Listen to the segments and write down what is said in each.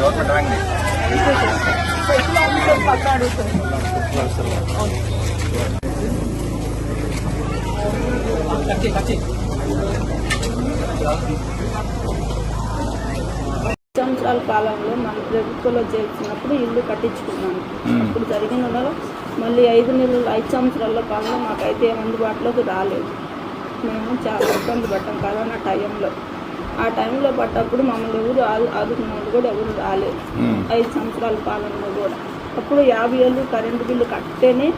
Government rank సంవత్సరాల కాలంలో మన ప్రభుత్వంలో చేసినప్పుడు ఇల్లు కట్టించుకున్నాను. అప్పుడు జరిగిన మళ్ళీ ఐదు నెలలు ఐదు సంవత్సరాల కాలంలో మాకైతే అందుబాటులోకి రాలేదు. మేము చాలా ఇబ్బంది పడ్డాం కరోనా టైంలో. ఆ టైంలో పడ్డప్పుడు మమ్మల్ని ఎవరు ఆదు ఆదుకున్న వాళ్ళు కూడా ఎవరు రాలేదు ఐదు సంవత్సరాల పాలనలో కూడా. అప్పుడు యాభై ఏళ్ళు కరెంటు బిల్లు కట్టేనే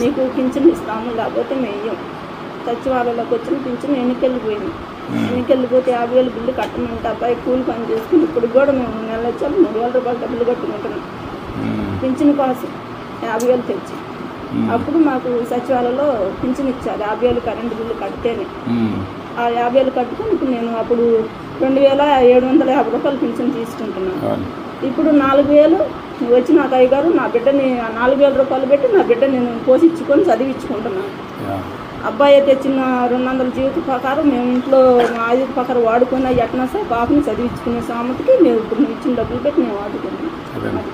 మీకు పింఛన్ ఇస్తాము లేకపోతే మేయం. సచివాలయంలోకి వచ్చిన పింఛన్ ఎన్నికెళ్ళిపోయింది ఎన్నికెళ్ళిపోతే యాభై వేలు బిల్లు కట్టమంటే అబ్బాయి కూలి పని చేసుకుని ఇప్పుడు కూడా మేము నెల వచ్చాము మూడు వేల రూపాయలు డబ్బులు కట్టుకుంటున్నాం. పింఛన్ కోసం యాభై వేలు తెచ్చి. అప్పుడు మాకు సచివాలయంలో పింఛన్ ఇచ్చారు. యాభై వేలు కరెంటు బిల్లు కడితేనే. ఆ యాభై వేలు కట్టుకుని ఇప్పుడు నేను అప్పుడు రెండు వేల ఏడు వందల యాభై రూపాయలు పింఛన్ తీసుకుంటున్నాను. ఇప్పుడు నాలుగు వేలు వచ్చి నాకు అయ్యగారు నా బిడ్డని నాలుగు వేల రూపాయలు పెట్టి నా బిడ్డ నేను పోషించుకొని చదివించుకుంటున్నాను. అబ్బాయి తెచ్చిన రెండు వందల జీవిత ప్రకారం మేము ఇంట్లో మా ఆయుధ ప్రకారం వాడుకున్న ఎట్నా సార్ పాపని చదివించుకునే సామతికి మేము ఇప్పుడు ఇచ్చిన డబ్బులు పెట్టి మేము వాడుకున్నాం